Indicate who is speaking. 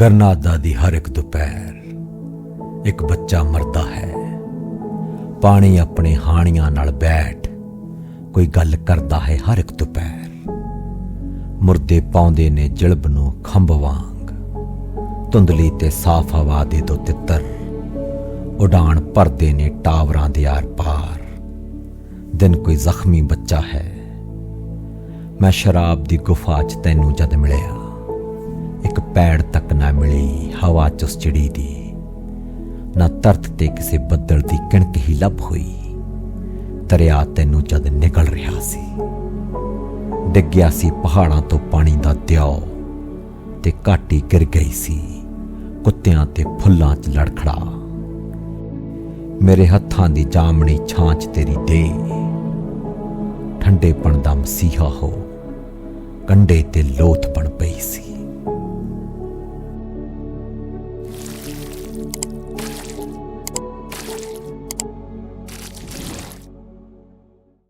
Speaker 1: ਗਰਨਾਦਾ ਦੀ ਹਰ ਇੱਕ ਦੁਪਹਿਰ ਇੱਕ ਬੱਚਾ ਮਰਦਾ ਹੈ। ਪਾਣੀ ਆਪਣੇ ਹਾਣੀਆਂ ਨਾਲ ਬੈਠ ਕੋਈ ਗੱਲ ਕਰਦਾ ਹੈ ਹਰ ਇੱਕ ਦੁਪਹਿਰ। ਮੁਰਦੇ ਪਾਉਂਦੇ ਨੇ ਜਲਬ ਨੂੰ ਖੰਭ ਵਾਂਗ। ਧੁੰਦਲੀ ਤੇ ਸਾਫ਼ ਹਵਾ ਦੇ ਦੋ ਤਿੱਤਰ। ਉਡਾਣ ਭਰਦੇ ਨੇ ਟਾਵਰਾਂ ਦੇ ਆਰ ਪਾਰ। ਦਿਨ ਕੋਈ ਜ਼ਖਮੀ ਬੱਚਾ ਹੈ। ਮੈਂ ਸ਼ਰਾਬ ਦੀ ਗੁਫਾ 'ਚ ਤੈਨੂੰ ਜਦ ਮਿਲਿਆ। ਇੱਕ ਪੈੜ ਤੱਕ ਨਾ ਮਿਲੀ, ਹਵਾ 'ਚ ਉਸ ਚਿੜੀ ਦੀ। ਨਾ ਤਰਤ ਤੇ ਕਿਸੇ ਬੱਦਲ ਦੀ ਕਿਣਕ ਹੀ ਲੱਭ ਹੋਈ। ਦਰਿਆ ਤੈਨੂੰ ਜਦ ਨਿਕਲ ਰਿਹਾ ਸੀ। ਡਿੱਗਿਆ ਸੀ ਪਹਾੜਾਂ ਤੋਂ ਪਾਣੀ ਦਾ ਦਿਓ ਤੇ ਘਾਟੀ ਗਿਰ ਗਈ ਸੀ। ਕੁੱਤਿਆਂ ਤੇ ਫੁੱਲਾਂ 'ਚ ਲੜਖੜਾ। ਮੇਰੇ ਹੱਥਾਂ ਦੀ ਜਾਮਣੀ ਛਾਂਚ ਤੇਰੀ ਦੇ। ਠੰਡੇਪਣ ਦਾ ਮਸੀਹਾ ਹੋ ਕੰਡੇ ਤੇ ਲੋਥ ਬਣ ਪਈ ਸੀ।